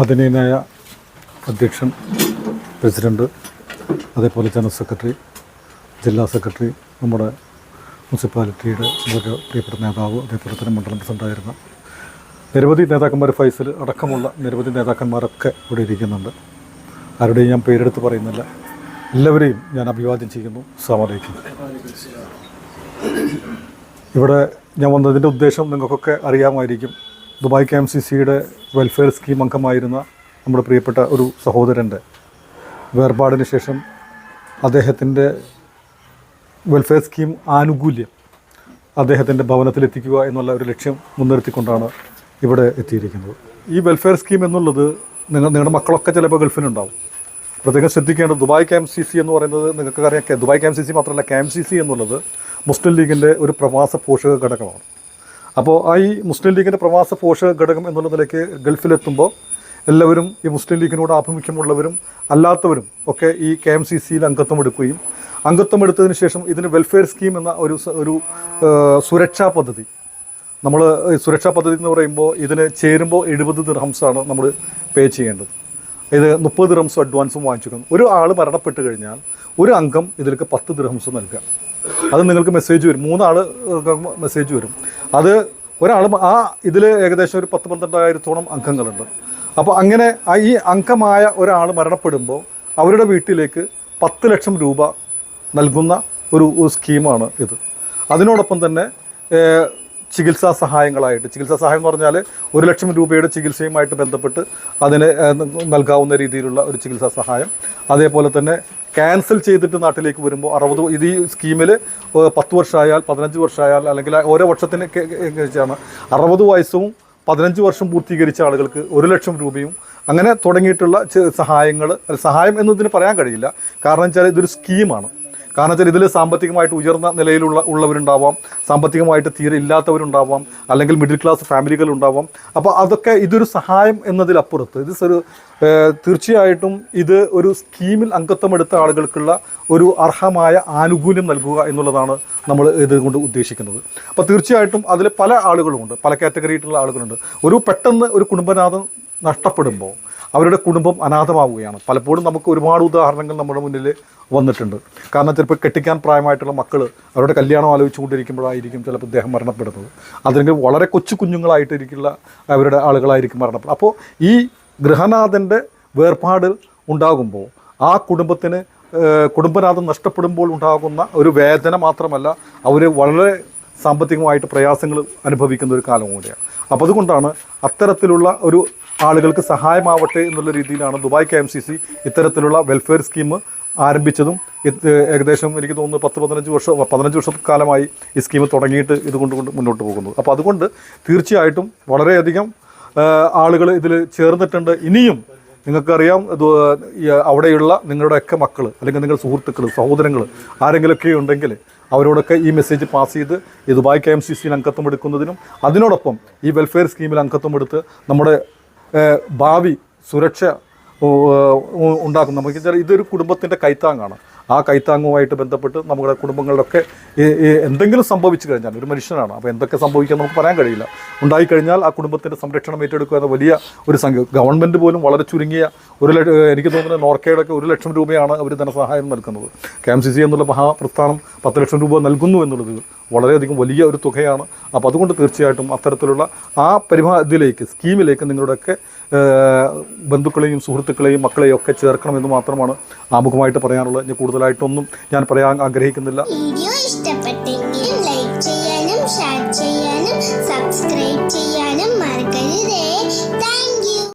ആദരണീയനായ അധ്യക്ഷൻ പ്രസിഡന്റ് അതേപോലെ ജനറൽ സെക്രട്ടറി ജില്ലാ സെക്രട്ടറി നമ്മുടെ മുനിസിപ്പാലിറ്റിയുടെ വളരെ പ്രിയപ്പെട്ട നേതാവ് അതേപോലെ തന്നെ മണ്ഡലം പ്രസിഡന്റായിരുന്ന നിരവധി നേതാക്കന്മാർ ഫൈസൽ അടക്കമുള്ള നിരവധി നേതാക്കന്മാരൊക്കെ ഇവിടെ ഇരിക്കുന്നുണ്ട്. ആരുടെയും ഞാൻ പേരെടുത്ത് പറയുന്നില്ല. എല്ലാവരെയും ഞാൻ അഭിവാദ്യം ചെയ്യുന്നു. സമാലേക്കും ഇവിടെ ഞാൻ വന്നതിന്റെ ഉദ്ദേശം നിങ്ങൾക്കൊക്കെ അറിയാമായിരിക്കും. ദുബായ് കെ എം സി സിയുടെ വെൽഫെയർ സ്കീം അംഗമായിരുന്ന നമ്മുടെ പ്രിയപ്പെട്ട ഒരു സഹോദരന്റെ വേർപാടിന് ശേഷം അദ്ദേഹത്തിന്റെ വെൽഫെയർ സ്കീം ആനുകൂല്യം അദ്ദേഹത്തിന്റെ ഭവനത്തിലെത്തിക്കുക എന്നുള്ള ഒരു ലക്ഷ്യം മുൻനിർത്തിക്കൊണ്ടാണ് ഇവിടെ എത്തിയിരിക്കുന്നത്. ഈ വെൽഫെയർ സ്കീം എന്നുള്ളത് നിങ്ങൾ നിങ്ങളുടെ മക്കളൊക്കെ ചിലപ്പോൾ ഗൾഫിലുണ്ടാവും. പ്രത്യേകം ശ്രദ്ധിക്കേണ്ടത് Dubai K M C C എന്ന് പറയുന്നത് നിങ്ങൾക്ക് അറിയാം Dubai K M C C മാത്രമല്ല കെ എം സി സി എന്നുള്ളത് മുസ്ലിം ലീഗിന്റെ ഒരു പ്രവാസ പോഷക ഘടകമാണ്. അപ്പോൾ ആ ഈ മുസ്ലിം ലീഗിന്റെ പ്രവാസ പോഷക ഘടകം എന്നുള്ള നിലയ്ക്ക് ഗൾഫിലെത്തുമ്പോൾ എല്ലാവരും ഈ മുസ്ലിം ലീഗിനോട് ആഭിമുഖ്യമുള്ളവരും അല്ലാത്തവരും ഒക്കെ ഈ കെ എം സി സിയിൽ അംഗത്വം എടുക്കുകയും അംഗത്വം എടുത്തതിന് ശേഷം ഇതിന് വെൽഫെയർ സ്കീം എന്ന ഒരു ഒരു സുരക്ഷാ പദ്ധതി. നമ്മൾ സുരക്ഷാ പദ്ധതി എന്ന് പറയുമ്പോൾ ഇതിന് ചേരുമ്പോൾ എഴുപത് ദിർഹംസാണ് നമ്മൾ പേ ചെയ്യേണ്ടത്. ഇത് മുപ്പത് ദിർഹംസും അഡ്വാൻസും വാങ്ങിച്ചിരിക്കുന്നു ഒരു ആൾ മരണപ്പെട്ട് കഴിഞ്ഞാൽ ഒരു അംഗം ഇതിലേക്ക് പത്ത് ദിർഹംസ് നൽകുക. അത് നിങ്ങൾക്ക് മെസ്സേജ് വരും. മൂന്നാൾ മെസ്സേജ് വരും. അത് ഒരാൾ ആ ഇതിൽ ഏകദേശം ഒരു പത്ത് പന്ത്രണ്ടായിരത്തോളം അംഗങ്ങളുണ്ട്. അപ്പോൾ അങ്ങനെ ഈ അംഗമായ ഒരാൾ മരണപ്പെടുമ്പോൾ അവരുടെ വീട്ടിലേക്ക് പത്ത് ലക്ഷം രൂപ നൽകുന്ന ഒരു സ്കീമാണ് ഇത്. അതിനോടൊപ്പം തന്നെ ചികിത്സാ സഹായങ്ങളായിട്ട്. ചികിത്സാ സഹായം എന്ന് പറഞ്ഞാൽ ഒരു ലക്ഷം രൂപയുടെ ചികിത്സയുമായിട്ട് ബന്ധപ്പെട്ട് അതിന് നൽകാവുന്ന രീതിയിലുള്ള ഒരു ചികിത്സാ സഹായം. അതേപോലെ തന്നെ ക്യാൻസൽ ചെയ്തിട്ട് നാട്ടിലേക്ക് വരുമ്പോൾ അറുപത് ഇത് ഈ സ്കീമിൽ പത്ത് വർഷമായാൽ പതിനഞ്ച് വർഷമായാൽ അല്ലെങ്കിൽ ഓരോ വർഷത്തിന് വെച്ചാണ് അറുപത് വയസ്സും പതിനഞ്ച് വർഷം പൂർത്തീകരിച്ച ആളുകൾക്ക് ഒരു ലക്ഷം രൂപയും അങ്ങനെ തുടങ്ങിയിട്ടുള്ള സഹായങ്ങൾ സഹായം എന്നതിന് പറയാൻ കഴിയില്ല. കാരണം വെച്ചാൽ ഇതൊരു സ്കീമാണ്. കാരണം വെച്ചാൽ ഇതിൽ സാമ്പത്തികമായിട്ട് ഉയർന്ന നിലയിലുള്ള ഉള്ളവരുണ്ടാവാം. സാമ്പത്തികമായിട്ട് തീരെ ഇല്ലാത്തവരുണ്ടാവാം. അല്ലെങ്കിൽ മിഡിൽ ക്ലാസ് ഫാമിലികൾ ഉണ്ടാവാം അപ്പോൾ അതൊക്കെ ഇതൊരു സഹായം എന്നതിലപ്പുറത്ത് ഇത് ഒരു തീർച്ചയായിട്ടും ഇത് ഒരു സ്കീമിൽ അംഗത്വം എടുത്ത ആളുകൾക്കുള്ള ഒരു അർഹമായ ആനുകൂല്യം നൽകുക എന്നുള്ളതാണ് നമ്മൾ ഇതുകൊണ്ട് ഉദ്ദേശിക്കുന്നത്. അപ്പോൾ തീർച്ചയായിട്ടും അതിൽ പല ആളുകളുമുണ്ട് പല കാറ്റഗറിയിട്ടുള്ള ആളുകളുണ്ട്. ഒരു പെട്ടെന്ന് ഒരു കുടുംബനാഥം നഷ്ടപ്പെടുമ്പോൾ അവരുടെ കുടുംബം അനാഥമാവുകയാണ്. പലപ്പോഴും നമുക്ക് ഒരുപാട് ഉദാഹരണങ്ങൾ നമ്മുടെ മുന്നിൽ വന്നിട്ടുണ്ട്. കാരണം ചിലപ്പോൾ കെട്ടിക്കാൻ പ്രായമായിട്ടുള്ള മക്കൾ അവരുടെ കല്യാണം ആലോചിച്ചുകൊണ്ടിരിക്കുമ്പോഴായിരിക്കും ചിലപ്പോൾ ഇദ്ദേഹം മരണപ്പെടുന്നത്. അല്ലെങ്കിൽ വളരെ കൊച്ചു കുഞ്ഞുങ്ങളായിട്ടിരിക്കുന്ന അവരുടെ ആളുകളായിരിക്കും മരണപ്പെടുന്നത്. അപ്പോൾ ഈ ഗൃഹനാഥന്റെ വേർപാട് ഉണ്ടാകുമ്പോൾ ആ കുടുംബത്തിന് കുടുംബനാഥം നഷ്ടപ്പെടുമ്പോൾ ഉണ്ടാകുന്ന ഒരു വേദന മാത്രമല്ല അവർ വളരെ സാമ്പത്തികമായിട്ട് പ്രയാസങ്ങൾ അനുഭവിക്കുന്ന ഒരു കാലം കൂടിയാണ്. അപ്പോൾ അതുകൊണ്ടാണ് അത്തരത്തിലുള്ള ഒരു ആളുകൾക്ക് സഹായമാവട്ടെ എന്നുള്ള രീതിയിലാണ് Dubai K M C C ഇത്തരത്തിലുള്ള വെൽഫെയർ സ്കീം ആരംഭിച്ചതും. ഏകദേശം എനിക്ക് തോന്നുന്നു പത്ത് പതിനഞ്ച് വർഷം പതിനഞ്ച് വർഷക്കാലമായി ഈ സ്കീം തുടങ്ങിയിട്ട് ഇതുകൊണ്ട് കൊണ്ട് മുന്നോട്ട് പോകുന്നത് അപ്പോൾ അതുകൊണ്ട് തീർച്ചയായിട്ടും വളരെയധികം ആളുകൾ ഇതിൽ ചേർന്നിട്ടുണ്ട്. ഇനിയും നിങ്ങൾക്കറിയാം അവിടെയുള്ള നിങ്ങളുടെയൊക്കെ മക്കൾ അല്ലെങ്കിൽ നിങ്ങളുടെ സുഹൃത്തുക്കൾ സഹോദരങ്ങൾ ആരെങ്കിലുമൊക്കെ ഉണ്ടെങ്കിൽ അവരോടൊക്കെ ഈ മെസ്സേജ് പാസ് ചെയ്ത് ഈ ദുബായ് കെ എം സി സിയിൽ അംഗത്വം എടുക്കുന്നതിനും അതിനോടൊപ്പം ഈ വെൽഫെയർ സ്കീമിൽ അംഗത്വം എടുത്ത് നമ്മുടെ ഭാവി സുരക്ഷ ഉണ്ടാക്കും നമുക്ക് ഇതൊരു കുടുംബത്തിന്റെ കൈത്താങ്ങാണ്. ആ കൈത്താങ്ങുമായിട്ട് ബന്ധപ്പെട്ട് നമ്മുടെ കുടുംബങ്ങളിലൊക്കെ എന്തെങ്കിലും സംഭവിച്ചു കഴിഞ്ഞാൽ ഒരു മനുഷ്യനാണ് അപ്പോൾ എന്തൊക്കെ സംഭവിക്കാൻ നമുക്ക് പറയാൻ കഴിയില്ല. ഉണ്ടായിക്കഴിഞ്ഞാൽ ആ കുടുംബത്തിന്റെ സംരക്ഷണം ഏറ്റെടുക്കുക എന്ന വലിയ ഒരു സംഖ്യ ഗവൺമെന്റ് പോലും വളരെ ചുരുങ്ങിയ ഒരു എനിക്ക് തോന്നുന്നത് നോർക്കയുടെ ഒക്കെ ഒരു ലക്ഷം രൂപയാണ് അവർ ധനസഹായം നൽകുന്നത്. കെ എം സി സി എന്നുള്ള മഹാപ്രസ്ഥാനം പത്ത് ലക്ഷം രൂപ നൽകുന്നു എന്നുള്ളത് വളരെയധികം വലിയ ഒരു തുകയാണ്. അപ്പോൾ അതുകൊണ്ട് തീർച്ചയായിട്ടും അത്തരത്തിലുള്ള ആ ഇതിലേക്ക് സ്കീമിലേക്ക് നിങ്ങളുടെയൊക്കെ ബന്ധുക്കളെയും സുഹൃത്തുക്കളെയും മക്കളെയും ഒക്കെ ചേർക്കണമെന്ന് മാത്രമാണ് ആമുഖമായിട്ട് പറയാനുള്ളത്. ഇനി കൂടുതലായിട്ടൊന്നും ഞാൻ പറയാൻ ആഗ്രഹിക്കുന്നില്ല. വീഡിയോ ഇഷ്ടപ്പെട്ട